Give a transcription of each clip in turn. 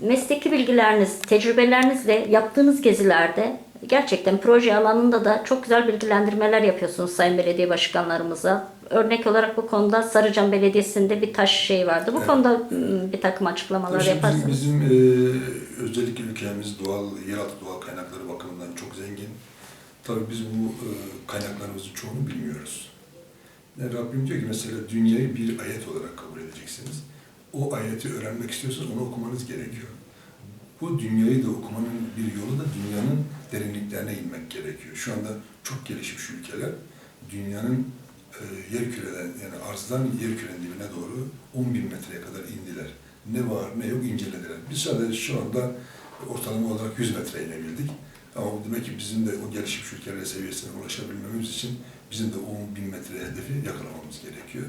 mesleki bilgileriniz, tecrübelerinizle yaptığınız gezilerde gerçekten proje alanında da çok güzel bilgilendirmeler yapıyorsunuz sayın belediye başkanlarımıza. Örnek olarak bu konuda Sarıcan Belediyesi'nde bir taş şey vardı. Bu Evet. konuda ım, bir takım açıklamalar yaparsınız. bizim, bizim e, özellikle ülkemiz doğal, yeraltı doğal kaynakları bakımından çok zengin. Tabii biz bu e, kaynaklarımızın çoğunu bilmiyoruz. Yani Rabbim diyor ki mesela dünyayı bir ayet olarak kabul edeceksiniz. O ayeti öğrenmek istiyorsanız onu okumanız gerekiyor. Bu dünyayı da okumanın bir yolu da dünyanın derinliklerine inmek gerekiyor. Şu anda çok gelişmiş ülkeler dünyanın e, yer küreden yani arzdan yer kürenin dibine doğru 10 bin metreye kadar indiler. Ne var ne yok incelediler. Biz sadece şu anda ortalama olarak 100 metre inebildik. Ama demek ki bizim de o gelişmiş ülkeler seviyesine ulaşabilmemiz için bizim de 10 bin metre hedefi yakalamamız gerekiyor.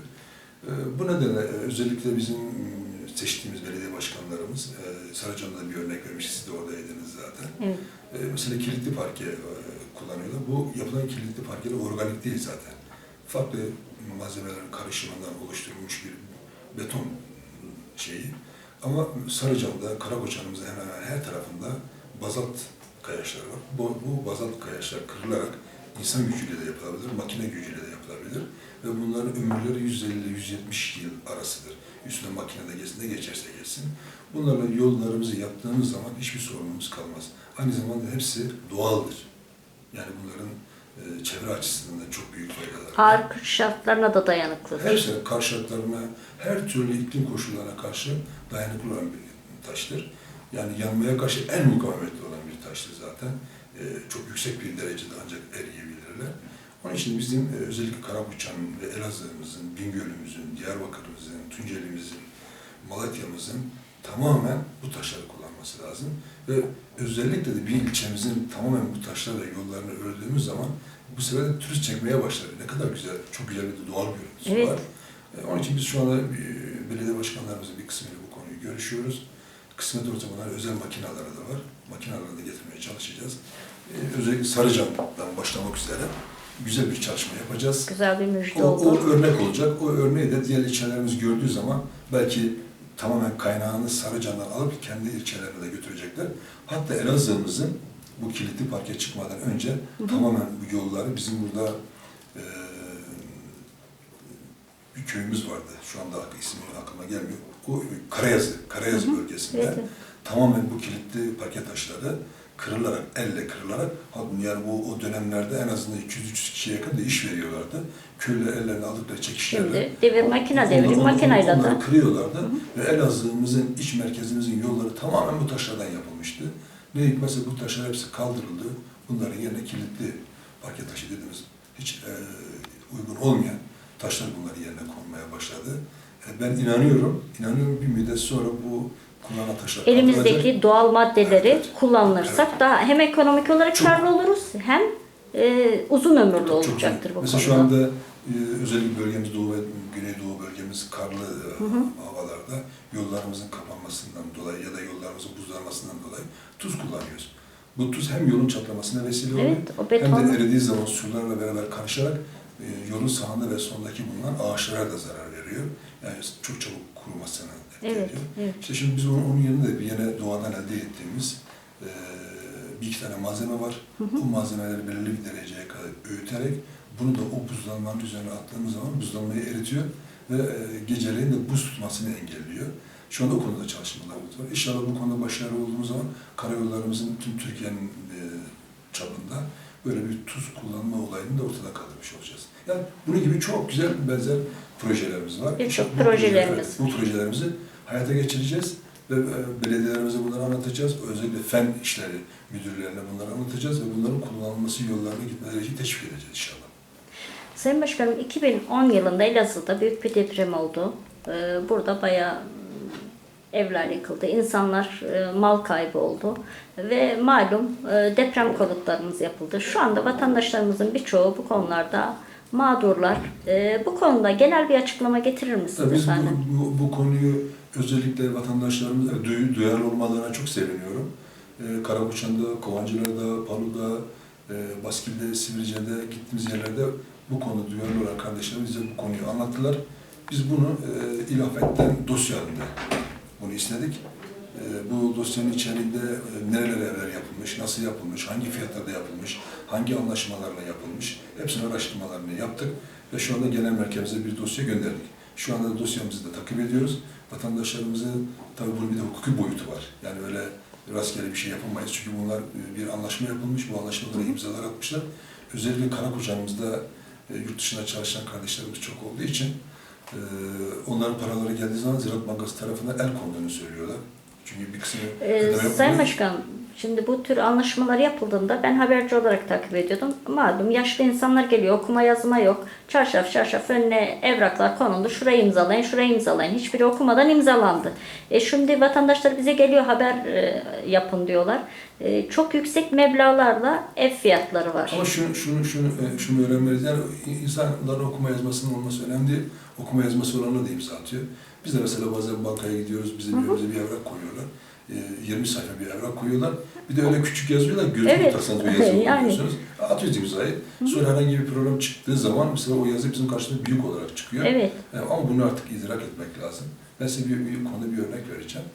E, Bu nedenle e, özellikle bizim m, seçtiğimiz belediye başkanlarımız, e, Saracan'da bir örnek vermiş, siz de oradaydınız zaten. Evet. E, mesela kilitli parke kullanıyorlar. Bu yapılan kilitli parkeler organik değil zaten. Farklı malzemelerin karışımından oluşturulmuş bir beton şeyi. Ama Sarıcam'da, Karakoçan'ımızda hemen hemen her tarafında bazalt kayaçlar var. Bu, bu bazalt kayaçlar kırılarak insan gücüyle de yapılabilir, makine gücüyle de yapılabilir. Ve bunların ömürleri 150 ile 170 yıl arasıdır. Üstüne makinede geçsin de geçerse geçsin. Bunlarla yollarımızı yaptığımız zaman hiçbir sorunumuz kalmaz. Aynı zamanda hepsi doğaldır. Yani bunların e, çevre açısından da çok büyük faydaları var. Ağır kış şartlarına da dayanıklıdır. Hepsi kar şartlarına, her türlü iklim koşullarına karşı dayanıklı olan bir taştır. Yani yanmaya karşı en mukavemetli olan bir taştır zaten. Ee, çok yüksek bir derecede ancak eriyebilirler. Onun için bizim e, özellikle Karabuçan ve Elazığ'ımızın, Bingöl'ümüzün, Diyarbakır'ımızın, Tunceli'mizin, Malatya'mızın tamamen bu taşları kullanması lazım. Ve özellikle de bir ilçemizin tamamen bu taşlarla yollarını ördüğümüz zaman bu sefer de turist çekmeye başladı. Ne kadar güzel, çok güzel bir doğal görüntüsü Evet. var. E, Onun için biz şu anda e, belediye başkanlarımızın bir kısmıyla bu konuyu görüşüyoruz. Kısmet olursa bunlar özel makinaları da var. Makinaları da getirmeye çalışacağız. E, Özellikle Sarıcan'dan başlamak üzere güzel bir çalışma yapacağız. Güzel bir müjde O, oldu. o örnek olacak. O örneği de diğer ilçelerimiz gördüğü zaman belki tamamen kaynağını Sarıcan'dan alıp kendi ilçelerine de götürecekler. Hatta Elazığ'ımızın bu kilitli parke çıkmadan önce tamamen bu yolları bizim burada e, bir köyümüz vardı. Şu anda ismi aklıma gelmiyor. O Karayazı, Karayazı bölgesinde Evet, evet. tamamen bu kilitli parke taşları kırılarak, elle kırılarak, yani bu o dönemlerde en azından 200-300 kişiye yakın da iş veriyorlardı. Köylüler ellerine aldıkları çekişlerle. Şimdi devir makine devri, makineyle de. kırıyorlardı ve Elazığ'ımızın, iç merkezimizin yolları tamamen bu taşlardan yapılmıştı. Ne hikmetse bu taşlar hepsi kaldırıldı. Bunların yerine kilitli parke taşı dediğimiz hiç e, uygun olmayan taşlar bunların yerine konmaya başladı. E, ben inanıyorum, inanıyorum bir müddet sonra bu kullanılan taşlar. Elimizdeki doğal maddeleri Evet. kullanırsak Evet. daha hem ekonomik olarak Çok- karlı oluruz hem e, uzun ömürlü Çok olacaktır bu Mesela konuda. şu anda e, özellikle bölgemiz Doğu ve Güneydoğu bölgemiz karlı e, havalarda yollarımızın kapanmasından dolayı ya da yollarımızın buzlanmasından dolayı tuz kullanıyoruz. Bu tuz hem yolun çatlamasına vesile oluyor Evet, hem de eridiği zaman sularla beraber karışarak yolun sağında ve sondaki bulunan ağaçlara da zarar veriyor. Yani çok çabuk kurumasına etki Evet, ediyor. evet. İşte şimdi biz onun, onun yerine bir yine doğadan elde ettiğimiz e, bir iki tane malzeme var. Bu malzemeleri belirli bir dereceye kadar öğüterek bunu da o buzlanmanın üzerine attığımız zaman buzlanmayı eritiyor ve e, geceleyin de buz tutmasını engelliyor. Şu anda o konuda çalışmalarımız var. İnşallah bu konuda başarılı olduğumuz zaman karayollarımızın tüm Türkiye'nin e, çapında böyle bir tuz kullanma olayını da ortada kaldırmış olacağız. Yani bunun gibi çok güzel benzer projelerimiz var. Birçok projelerimiz projeler- Bu projelerimizi hayata geçireceğiz ve e, belediyelerimize bunları anlatacağız. Özellikle fen işleri müdürlerine bunları anlatacağız ve bunların kullanılması yollarına gitmeleri için teşvik edeceğiz inşallah. Sayın Başkanım 2010 yılında Elazığ'da büyük bir deprem oldu. Ee, Burada bayağı evler yıkıldı. İnsanlar e, mal kaybı oldu. Ve malum e, deprem konutlarımız yapıldı. Şu anda vatandaşlarımızın birçoğu bu konularda mağdurlar. Ee, Bu konuda genel bir açıklama getirir misiniz biz efendim? bu, bu, bu konuyu özellikle vatandaşlarımız e, duy, duyarlı olmalarına çok seviniyorum. Ee, Karabuçan'da, Kovancılar'da, Palu'da, e, Baskil'de, Sivrice'de gittiğimiz yerlerde bu konu duyarlı olan kardeşlerimiz bize bu konuyu anlattılar. Biz bunu e, ilafetten dosya halinde bunu istedik. E, e, bu dosyanın içeriğinde e, nerelere evler yapılmış, nasıl yapılmış, hangi fiyatlarda yapılmış, hangi anlaşmalarla yapılmış, hepsinin araştırmalarını yaptık ve şu anda genel merkezimize bir dosya gönderdik. Şu anda dosyamızı da takip ediyoruz. Vatandaşlarımızın tabii bunun bir de hukuki boyutu var. Yani öyle rastgele bir şey yapamayız. Çünkü bunlar e, bir anlaşma yapılmış, bu anlaşmalara imzalar atmışlar. Özellikle Karakoçan'ımızda e, yurt dışında çalışan kardeşlerimiz çok olduğu için onların paraları geldiği zaman Ziraat Bankası tarafından el konduğunu söylüyorlar. Çünkü bir kısmı Ee, Sayın. Başkan, şimdi bu tür anlaşmalar yapıldığında ben haberci olarak takip ediyordum. Malum yaşlı insanlar geliyor, okuma yazma yok. Çarşaf çarşaf önüne evraklar konuldu. Şurayı imzalayın, şurayı imzalayın. Hiçbiri okumadan imzalandı. E şimdi vatandaşlar bize geliyor haber e, yapın diyorlar. E, çok yüksek meblağlarla ev fiyatları var. Ama şunu, şunu, şunu, e, şunu öğrenmeliyiz. Yani insanların okuma yazmasının olması önemli. Okuma yazması olanı da imza atıyor. Biz de mesela bazen bankaya gidiyoruz, bize bir, bize bir evrak koyuyorlar. E, 20 sayfa bir evrak koyuyorlar. Bir de öyle küçük yazıyorlar, gözünü Evet. o yazıyı Yani. okumuyorsunuz. Atıyoruz imzayı. Sonra herhangi bir problem çıktığı zaman mesela o yazı bizim karşımızda büyük olarak çıkıyor. Evet. E, Ama bunu artık idrak etmek lazım. Ben size bir, bir konuda bir örnek vereceğim.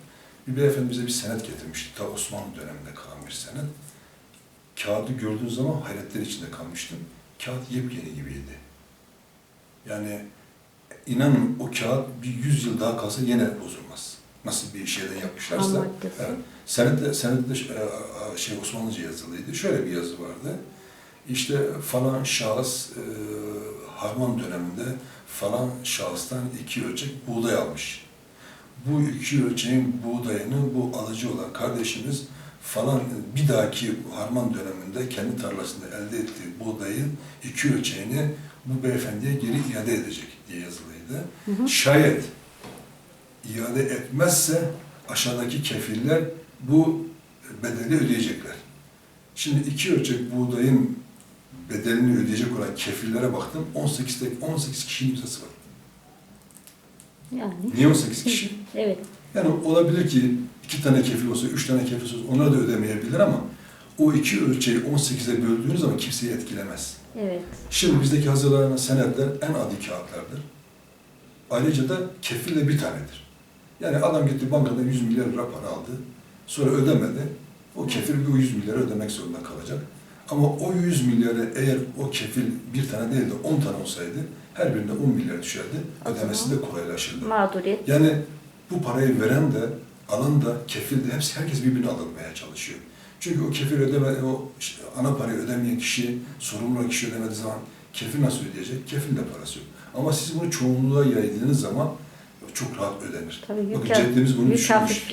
Bir beyefendi bize bir senet getirmişti. Ta Osmanlı döneminde kalan bir senet. Kağıdı gördüğün zaman hayretler içinde kalmıştım. Kağıt yepyeni gibiydi. Yani inanın o kağıt bir yüz yıl daha kalsa yine bozulmaz. Nasıl bir şeyden yapmışlarsa. Evet. Senette, senette ş- e, e, şey Osmanlıca yazılıydı. Şöyle bir yazı vardı. İşte falan şahıs e, Harman döneminde falan şahıstan iki ölçek buğday almış. Bu iki ölçeğin buğdayını bu alıcı olan kardeşimiz falan bir dahaki Harman döneminde kendi tarlasında elde ettiği buğdayın iki ölçeğini bu beyefendiye geri iade edecek diye yazılıydı. Şayet iade etmezse aşağıdaki kefiller bu bedeli ödeyecekler. Şimdi iki ölçek buğdayın bedelini ödeyecek olan kefillere baktım. 18 tek 18 kişinin imzası var. Yani. Niye 18 kişi? Evet. Yani olabilir ki iki tane kefil olsa, üç tane kefil olsa onlar da ödemeyebilir ama o iki ölçeği 18'e böldüğünüz zaman kimseyi etkilemez. Evet. Şimdi bizdeki hazırlanan senetler en adi kağıtlardır. Ayrıca da kefil de bir tanedir. Yani adam gitti bankadan 100 milyar lira para aldı. Sonra ödemedi. O kefil bu 100 milyarı ödemek zorunda kalacak. Ama o 100 milyarı eğer o kefil bir tane değil de 10 tane olsaydı her birinde 10 milyar düşerdi. O Ödemesi de kolaylaşırdı. Mağduriyet. Yani bu parayı veren de, alan da, kefil de hepsi herkes birbirine alınmaya çalışıyor. Çünkü o kefil ödeme, o işte ana parayı ödemeyen kişi, sorumlu olan kişi ödemediği zaman kefil nasıl ödeyecek? Kefil de parası yok. Ama siz bunu çoğunluğa yaydığınız zaman çok rahat ödenir. Tabii Bakın yük, ceddimiz bunu düşünmüş.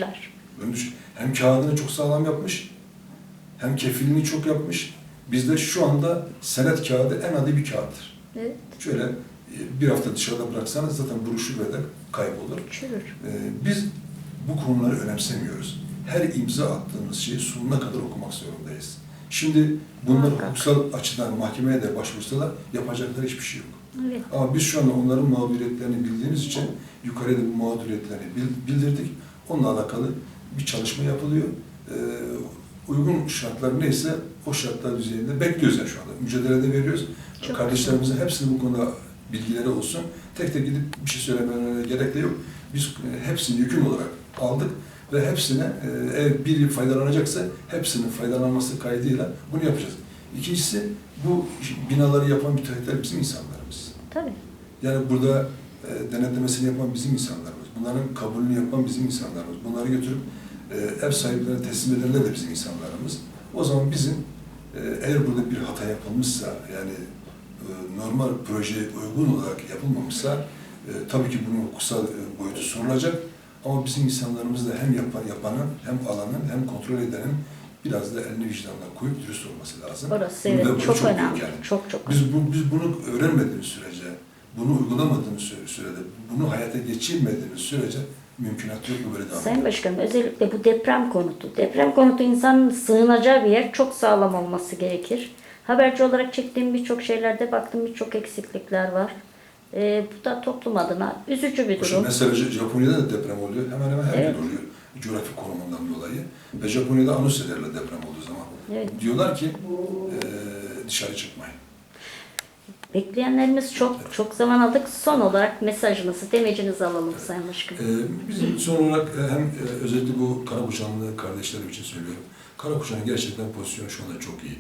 Bunu düşün- Hem kağıdını çok sağlam yapmış, hem kefilini çok yapmış. Bizde şu anda senet kağıdı en adi bir kağıttır. Evet. Şöyle e, bir hafta dışarıda bıraksanız zaten buruşur ve de kaybolur. Çürür. Ee, biz bu konuları önemsemiyoruz. Her imza attığımız şeyi sonuna kadar okumak zorundayız. Şimdi bunlar Muhakkak. hukuksal açıdan mahkemeye de başvursalar yapacakları hiçbir şey yok. Evet. Ama biz şu anda onların mağduriyetlerini bildiğimiz için yukarıda bu mağduriyetlerini bil- bildirdik. Onunla alakalı bir çalışma yapılıyor. Ee, uygun şartlar neyse o şartlar düzeyinde bekliyoruz yani şu anda. Mücadelede veriyoruz. Çok Kardeşlerimizin hepsinin bu konuda bilgileri olsun. Tek tek gidip bir şey söylemelerine gerek de yok. Biz e, hepsini yüküm olarak aldık ve hepsine e, eğer biri faydalanacaksa hepsinin faydalanması kaydıyla bunu yapacağız. İkincisi bu binaları yapan müteahhitler bizim insanlarımız. Tabii. Yani burada e, denetlemesini yapan bizim insanlarımız. Bunların kabulünü yapan bizim insanlarımız. Bunları götürüp e, ev sahiplerine teslim edenler de bizim insanlarımız. O zaman bizim e, eğer burada bir hata yapılmışsa yani e, normal projeye uygun olarak yapılmamışsa e, tabii ki bunun hukuksal e, boyutu sorulacak. Ama bizim insanlarımız da hem yapan, yapanın hem alanın hem kontrol edenin biraz da elini vicdanına koyup dürüst olması lazım. Orası Ve evet, bu çok, büyük önemli. yani. Çok çok. Biz, bu, biz bunu öğrenmediğimiz sürece, bunu uygulamadığımız süre- sürede, bunu hayata geçirmediğimiz sürece mümkünat yok bu böyle devam Sayın. Başkanım özellikle bu deprem konutu. Deprem konutu insanın sığınacağı bir yer çok sağlam olması gerekir. Haberci olarak çektiğim birçok şeylerde baktım birçok eksiklikler var. Ee, bu da toplum adına üzücü bir durum. mesela J- Japonya'da da deprem oluyor. Hemen hemen her Evet. gün oluyor. Coğrafi konumundan dolayı. Ve Japonya'da anons ederler deprem olduğu zaman. Evet. Diyorlar ki eee dışarı çıkmayın. Bekleyenlerimiz çok, çok zaman aldık. Son olarak mesajınızı, demecinizi alalım Sayın Başkanım. Ee, bizim son olarak e, hem e, özellikle bu Karakuşanlı kardeşlerim için söylüyorum. Karakuşan'ın gerçekten pozisyonu şu anda çok iyi.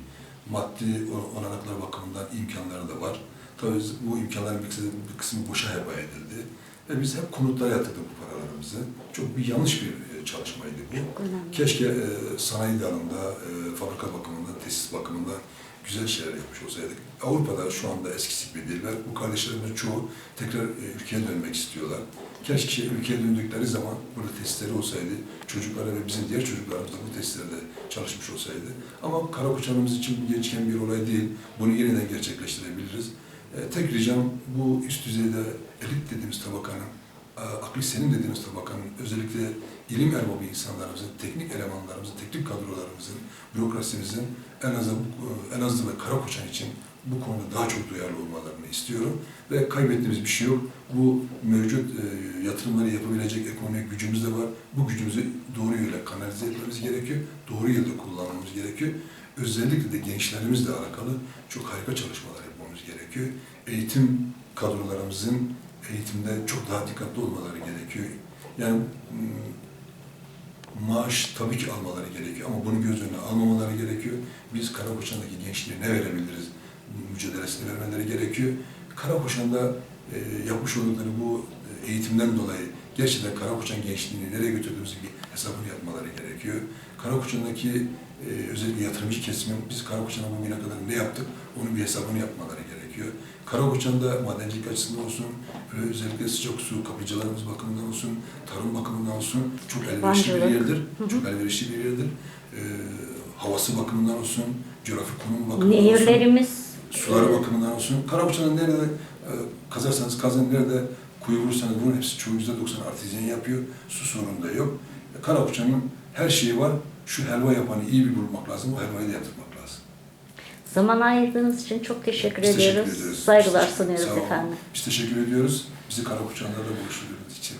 Maddi olanaklar bakımından imkanları da var. Tabii bu imkanların bir kısmı, bir kısmı boşa heba edildi. Ve biz hep konutlara yatırdık bu paralarımızı. Çok bir yanlış bir çalışmaydı bu. Çok önemli. Keşke e, sanayi dalında, e, fabrika bakımından, tesis bakımından güzel şeyler yapmış olsaydık. Avrupa'da şu anda eskisi gibi değil ve bu kardeşlerimizin çoğu tekrar e, ülkeye dönmek istiyorlar. Keşke ülkeye döndükleri zaman burada tesisleri olsaydı, çocuklara ve bizim diğer çocuklarımız da bu tesislerde çalışmış olsaydı. Ama Karakoçanımız için geçen bir olay değil, bunu yeniden gerçekleştirebiliriz. E, tek ricam bu üst düzeyde elit dediğimiz tabakanın, e, aklı selim dediğimiz tabakanın özellikle ilim erbabı insanlarımızın, teknik elemanlarımızın, teknik kadrolarımızın, bürokrasimizin en azı, en azı ve Karakoçan için bu konuda daha çok duyarlı olmalarını istiyorum. Ve kaybettiğimiz bir şey yok. Bu mevcut e, yatırımları yapabilecek ekonomik gücümüz de var. Bu gücümüzü doğru yöne kanalize etmemiz gerekiyor. Doğru yolda kullanmamız gerekiyor. Özellikle de gençlerimizle alakalı çok harika çalışmalar yapmamız gerekiyor. Eğitim kadrolarımızın eğitimde çok daha dikkatli olmaları gerekiyor. Yani mm, maaş tabii ki almaları gerekiyor ama bunu göz önüne almamaları gerekiyor. Biz Karakoçan'daki gençliğe ne verebiliriz? Mücadelesini vermeleri gerekiyor. Karakoçan'da e, yapmış oldukları bu e, eğitimden dolayı gerçekten Karakoçan gençliğini nereye götürdüğümüzü bir hesabını yapmaları gerekiyor. Karakoçan'daki e, özellikle yatırımcı kesimin biz Karakoçan'a bugüne kadar ne yaptık onun bir hesabını yapmaları gerekiyor. Karakoçan'da madencilik açısından olsun, özellikle sıcak su kapıcılarımız bakımından olsun, tarım bakımından olsun çok elverişli bir yerdir. Hı hı. Çok elverişli bir yerdir. Ee, havası bakımından olsun, coğrafi konum bakımından olsun, Nehirlerimiz, suları bakımından olsun. Karakoçan'ın nerede e, kazarsanız kazın, nerede kuyu vurursanız bunun hepsi çoğu yüzde doksan artizyen yapıyor. Su sorunu da yok. Karakoçan'ın her şeyi var. Şu helva yapanı iyi bir bulmak lazım. O helvayı da yatırmak lazım. Zaman ayırdığınız için çok teşekkür Biz teşekkür ediyoruz. ediyoruz. Saygılar sunuyoruz Sağ olun. efendim. Biz teşekkür ediyoruz. Bizi Karakoçan'da da buluşturduğunuz için.